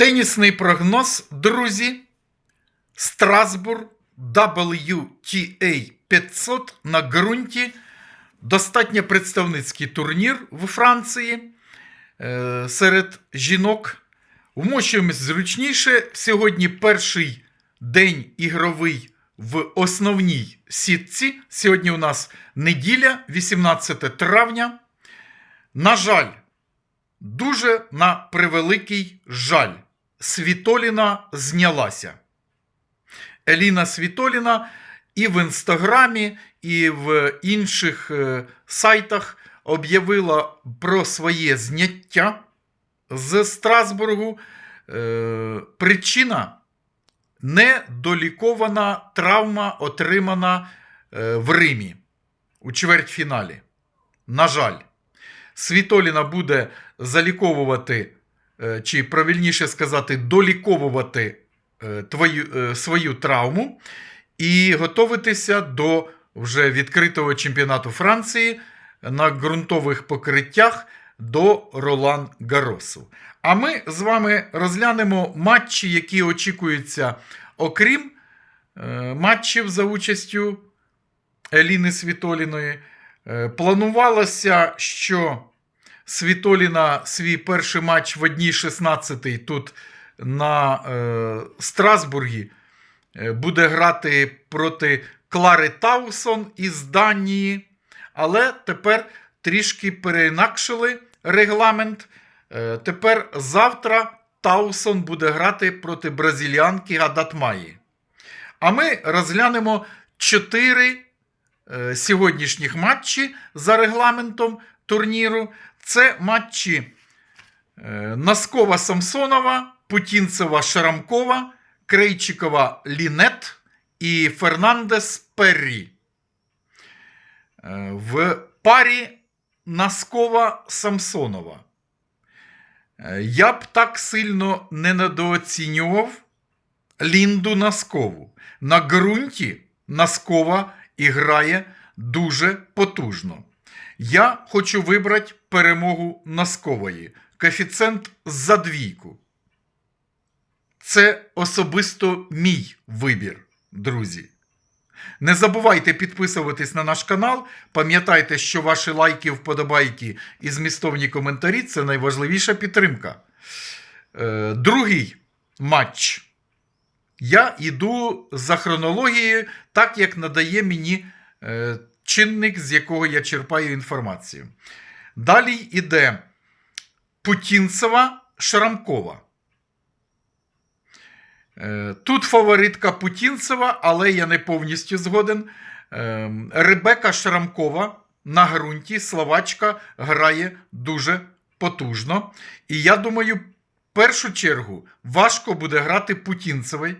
Тенісний прогноз, друзі. Страсбург WTA 500 на ґрунті. Достатньо представницький турнір в Франції е, серед жінок. Вмощуємось зручніше. Сьогодні перший день ігровий в основній сітці. Сьогодні у нас неділя, 18 травня. На жаль, дуже на превеликий жаль, Світоліна знялася. Еліна Світоліна і в інстаграмі, і в інших е, сайтах об'явила про своє зняття з Страсбургу. Е, причина недолікована травма, отримана е, в Римі у чвертьфіналі. На жаль, Світоліна буде заліковувати, чи правильніше сказати, доліковувати е, твою, е, свою травму і готуватися до вже відкритого чемпіонату Франції на ґрунтових покриттях до Ролан Гаросу. А ми з вами розглянемо матчі, які очікуються, окрім е, матчів за участю Еліни Світоліної. Е, Планувалося, що Світоліна свій перший матч в одній 16 тут на е, Страсбургі е, буде грати проти Клари Таусон із Данії. Але тепер трішки переінакшили регламент. Е, Тепер завтра Таусон буде грати проти бразиліанки Гадатмаї. А ми розглянемо чотири е, сьогоднішніх матчі за регламентом турніру. Це матчі е, Носкова Самсонова, Путінцева Шарамкова, Крейчикова Лінет і Фернандес Перрі. Е, В парі Носкова Самсонова. Е, Я б так сильно не недооцінював Лінду Носкову. На ґрунті Носкова іграє дуже потужно. Я хочу вибрати перемогу Носкової. Коефіцієнт за двійку. Це особисто мій вибір, друзі. Не забувайте підписуватись на наш канал. Пам'ятайте, що ваші лайки, вподобайки і змістовні коментарі це найважливіша підтримка. Е, другий матч. Я йду за хронологією, так як надає мені е, чинник, з якого я черпаю інформацію. Далі йде Путінцева Шрамкова. Е, Тут фаворитка Путінцева, але я не повністю згоден. Е, Ребека Шрамкова на ґрунті словачка грає дуже потужно. І я думаю, в першу чергу важко буде грати Путінцевій.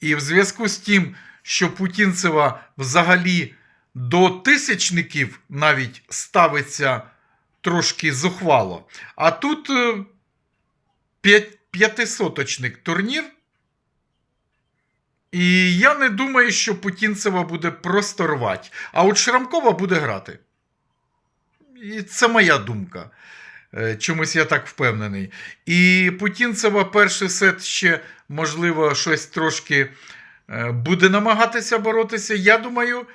І в зв'язку з тим, що Путінцева взагалі до тисячників навіть ставиться трошки зухвало. А тут е, п'ятисоточник турнір. І я не думаю, що Путінцева буде просто рвати. А от Шрамкова буде грати. І це моя думка. Е, Чомусь я так впевнений. І Путінцева перший сет ще, можливо, щось трошки е, буде намагатися боротися. Я думаю,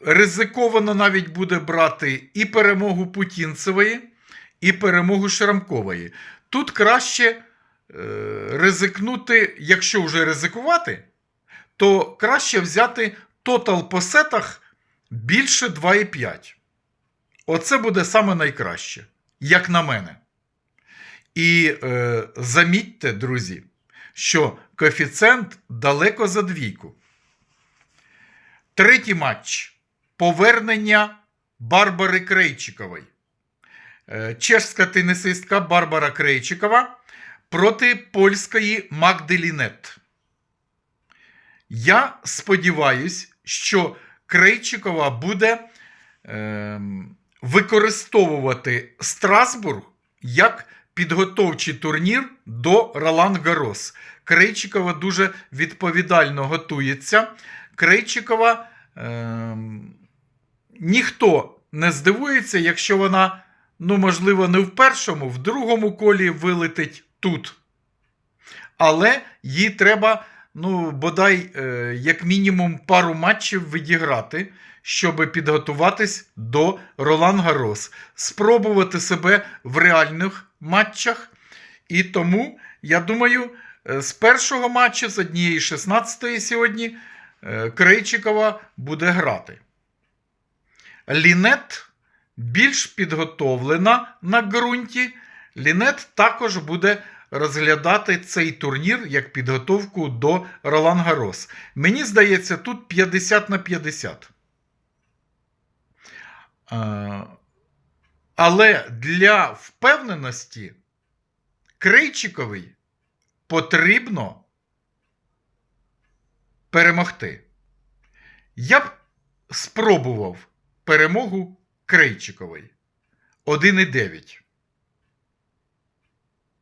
ризиковано навіть буде брати і перемогу Путінцевої, і перемогу Шрамкової. Тут краще е, ризикнути, якщо вже ризикувати, то краще взяти тотал по сетах більше 2,5. Оце буде саме найкраще, як на мене. І е, замітьте, друзі, що коефіцієнт далеко за двійку. Третій матч. Повернення Барбари Крейчикової. Е, Чешська тенісистка Барбара Крейчикова проти польської Магди Лінет. Я сподіваюся, що Крейчикова буде ем, використовувати Страсбург як підготовчий турнір до Ролан Гарос. Крейчикова дуже відповідально готується. Крейчикова ем, ніхто не здивується, якщо вона ну, можливо, не в першому, в другому колі вилетить тут. Але їй треба, ну, бодай, е, як мінімум, пару матчів відіграти, щоб підготуватись до Ролан Гарос, спробувати себе в реальних матчах. І тому, я думаю, е, з першого матчу, з однієї 16-ї сьогодні, е, Крейчикова буде грати. Лінет більш підготовлена на ґрунті. Лінет також буде розглядати цей турнір як підготовку до Ролан Гарос. Мені здається, тут 50 на 50. Е, Але для впевненості Крейчиковій потрібно перемогти. Я б спробував перемогу Крейчикової 1,9.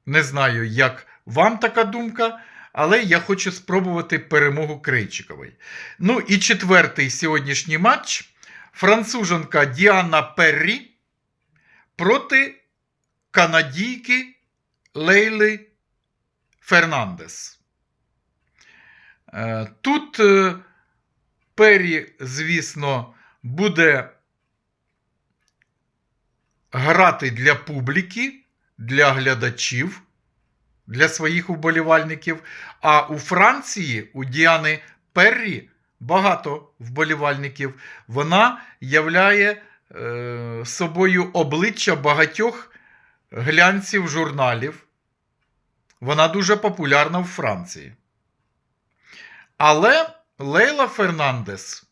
Не знаю, як вам така думка, але я хочу спробувати перемогу Крейчикової. Ну і четвертий сьогоднішній матч. Француженка Діана Перрі проти канадійки Лейли Фернандес. Е, Тут е, Перрі, звісно, буде грати для публіки, для глядачів, для своїх уболівальників. А у Франції у Діани Перрі багато вболівальників. Вона являє е, собою обличчя багатьох глянців журналів. Вона дуже популярна в Франції. Але Лейла Фернандес,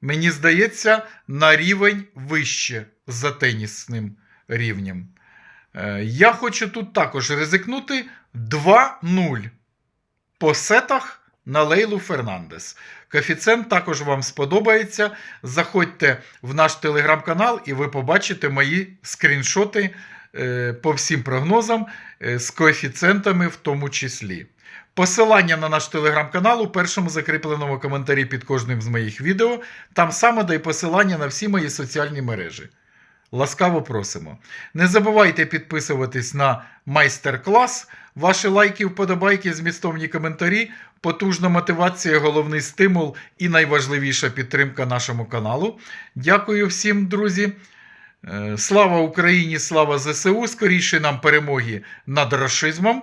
мені здається, на рівень вище за тенісним рівнем. Е, Я хочу тут також ризикнути 2-0 по сетах на Лейлу Фернандес. Коефіцієнт також вам сподобається. Заходьте в наш телеграм-канал, і ви побачите мої скріншоти е, по всім прогнозам е, з коефіцієнтами в тому числі. Посилання на наш телеграм-канал у першому закріпленому коментарі під кожним з моїх відео. Там саме дай посилання на всі мої соціальні мережі. Ласкаво просимо. Не забувайте підписуватись на майстер-клас. Ваші лайки, вподобайки, змістовні коментарі, потужна мотивація, головний стимул і найважливіша підтримка нашому каналу. Дякую всім, друзі. Е, Слава Україні, слава ЗСУ! Скоріше нам перемоги над рашизмом.